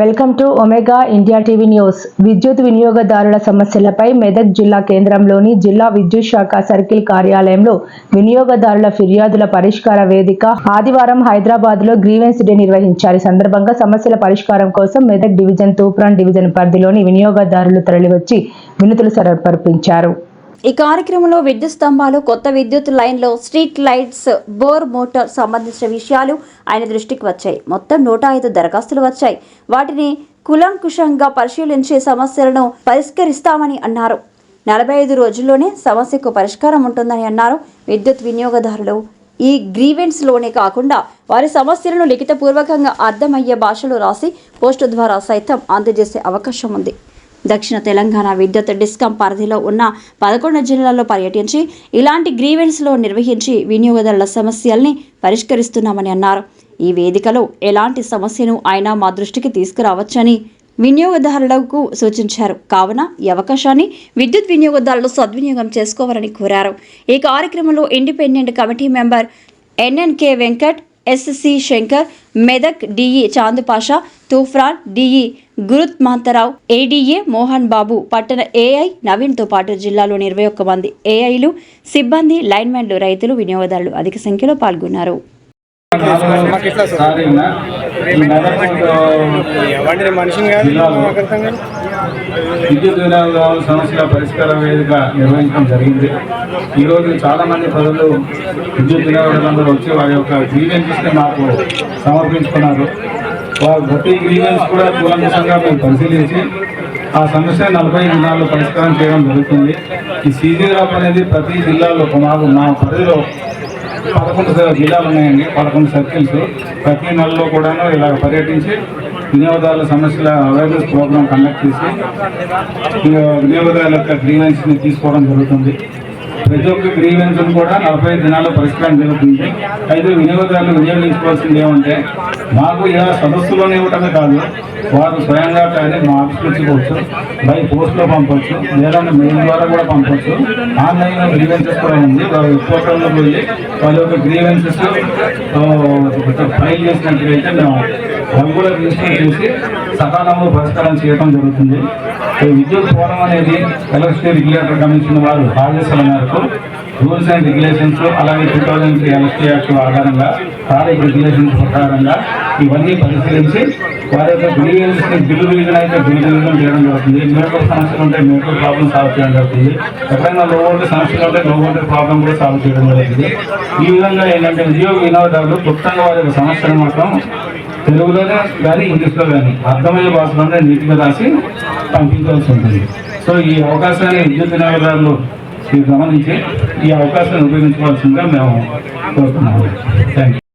Welcome to omega India TV news. విద్యుత్ వినియోగదారుల సమస్యలపై మెదక్ జిల్లా కేంద్రంలోని జిల్లా విద్యుత్ శాఖ సర్కిల్ కార్యాలయంలో వినియోగదారుల ఫిర్యాదుల పరిష్కార వేదిక ఆదివారం హైదరాబాద్లో గ్రీవెన్స్ డే నిర్వహించారు. సందర్భంగా సమస్యల పరిష్కారం కోసం మెదక్ డివిజన్ తూప్రాన్ డివిజన్ పరిధిలోని వినియోగదారులు తరలివచ్చి వినతులు సమర్పించారు ఈ కార్యక్రమంలో విద్యుత్ స్తంభాలు కొత్త విద్యుత్ లైన్లో స్ట్రీట్ లైట్స్ బోర్ మోటార్ సంబంధించిన విషయాలు ఆయన దృష్టికి వచ్చాయి. మొత్తం నూట ఐదు దరఖాస్తులు వచ్చాయి. వాటిని కులంకుశంగా పరిశీలించే సమస్యలను పరిష్కరిస్తామని అన్నారు. నలభై ఐదు రోజుల్లోనే సమస్యకు పరిష్కారం ఉంటుందని అన్నారు విద్యుత్ వినియోగదారులు. ఈ గ్రీవెన్స్లోనే కాకుండా వారి సమస్యలను లిఖితపూర్వకంగా అర్థమయ్యే భాషలో రాసి పోస్టు ద్వారా సైతం అందజేసే అవకాశం ఉంది. దక్షిణ తెలంగాణ విద్యుత్ డిస్కం పరిధిలో ఉన్న పదకొండు జిల్లాల్లో పర్యటించి ఇలాంటి గ్రీవెన్స్లో నిర్వహించి వినియోగదారుల సమస్యల్ని పరిష్కరిస్తున్నామని అన్నారు. ఈ వేదికలో ఎలాంటి సమస్యను ఆయన మా దృష్టికి తీసుకురావచ్చని వినియోగదారులకు సూచించారు. కావున ఈ అవకాశాన్ని విద్యుత్ వినియోగదారులు సద్వినియోగం చేసుకోవాలని కోరారు. ఈ కార్యక్రమంలో independent committee member NNK Venkat SE Shankar Medak DE Chandupasha Toopran DE గురుత్ మాంతరావు ఏడీఏ మోహన్ బాబు పట్టణ ఏఐ నవీన్తో పాటు జిల్లాలోని ఇరవై ఒక్క మంది ఏఐలు సిబ్బంది లైన్మెన్లు రైతులు వినియోగదారులు అధిక సంఖ్యలో పాల్గొన్నారు. మనిషిని కాదు విద్యుత్ వినియోగదారుల సమస్యల పరిష్కార వేదిక నిర్వహించడం జరిగింది. ఈరోజు చాలా మంది ప్రజలు విద్యుత్ వినియోగదారులందరూ వచ్చి వారి యొక్క గ్రీవెన్సెస్ని మాకు సమర్పించుకున్నారు. వారి ప్రతి గ్రీవెన్స్ కూడా కూలంకషంగా మేము పరిశీలించి ఆ సమస్య నలభై దినాల్లో పరిష్కారం చేయడం జరుగుతుంది. ఈ సీజీ అనేది ప్రతి జిల్లాలో మాకు మా పరిధిలో పదకొండు జిల్లాలు ఉన్నాయండి. పదకొండు సర్కిల్స్. ప్రతి నెలలో కూడాను ఇలా పర్యటించి వినియోగదారుల సమస్యల అవేర్నెస్ ప్రోగ్రామ్ కండక్ట్ చేసి వినియోగదారుల యొక్క గ్రీవెన్స్ని తీసుకోవడం జరుగుతుంది. ప్రతి ఒక్క గ్రీవెన్స్ కూడా నలభై దినాల్లో పరిష్కారం జరుగుతుంది. అయితే వినియోగదారులు వినియోగించుకోవాల్సింది ఏమంటే మాకు ఇలా సదస్సులోనే ఇవ్వటమే కాదు వారు స్వయంగా కానీ మా ఆఫీస్కి వచ్చుకోవచ్చు బై పోస్ట్లో పంపొచ్చు లేదంటే మెయిల్ ద్వారా కూడా పంపొచ్చు. ఆన్లైన్ గ్రీవెన్సెస్ కూడా ఉంది. వారు పోర్టల్లో పోయి వాళ్ళ యొక్క గ్రీవెన్సెస్ ఫైల్ చేసినట్లయితే మేము అవి కూడా రిజిస్టర్ చేసి సకాలంలో పరిష్కారం చేయడం జరుగుతుంది. విద్యుత్ ఫోరం అనేది ఎలక్ట్రిసిటీ రెగ్యులేటర్ కమిషన్ వారు ఆదేశాల మేరకు రూల్స్ అండ్ రెగ్యులేషన్స్ అలాగే two thousand three electricity act ఆధారంగా టారిఫ్ రెగ్యులేషన్స్ ప్రకారంగా ఇవన్నీ పరిశీలించి వారి యొక్క బిల్లు బిల్లు రివిజన్ అయితే బిల్లు రివిజన్ చేయడం జరుగుతుంది. మేకప్ సమస్యలు ఉంటే మేకప్ ప్రాబ్లం సాల్వ్ చేయడం జరుగుతుంది. ఎక్కడైనా లో వోల్టేజ్ సమస్యలు ఉంటే లో వోల్టేజ్ ప్రాబ్లమ్ కూడా సాల్వ్ చేయడం జరుగుతుంది. ఈ విధంగా ఏంటంటే ఉద్యోగ వినియోగదారులు క్లుప్తంగా వారి యొక్క సమస్యలు మాత్రం తెలుగులోనే కానీ ఇంగ్లీష్లో కానీ అర్థమయ్యే భాషలోనే నీట్గా రాసి పంపించాల్సి ఉంటుంది. సో ఈ అవకాశాన్ని విద్యుత్ వినియోగదారులు మీరు గమనించి ఈ అవకాశాన్ని ఉపయోగించుకోవాల్సిందిగా మేము కోరుతున్నాము. Thank you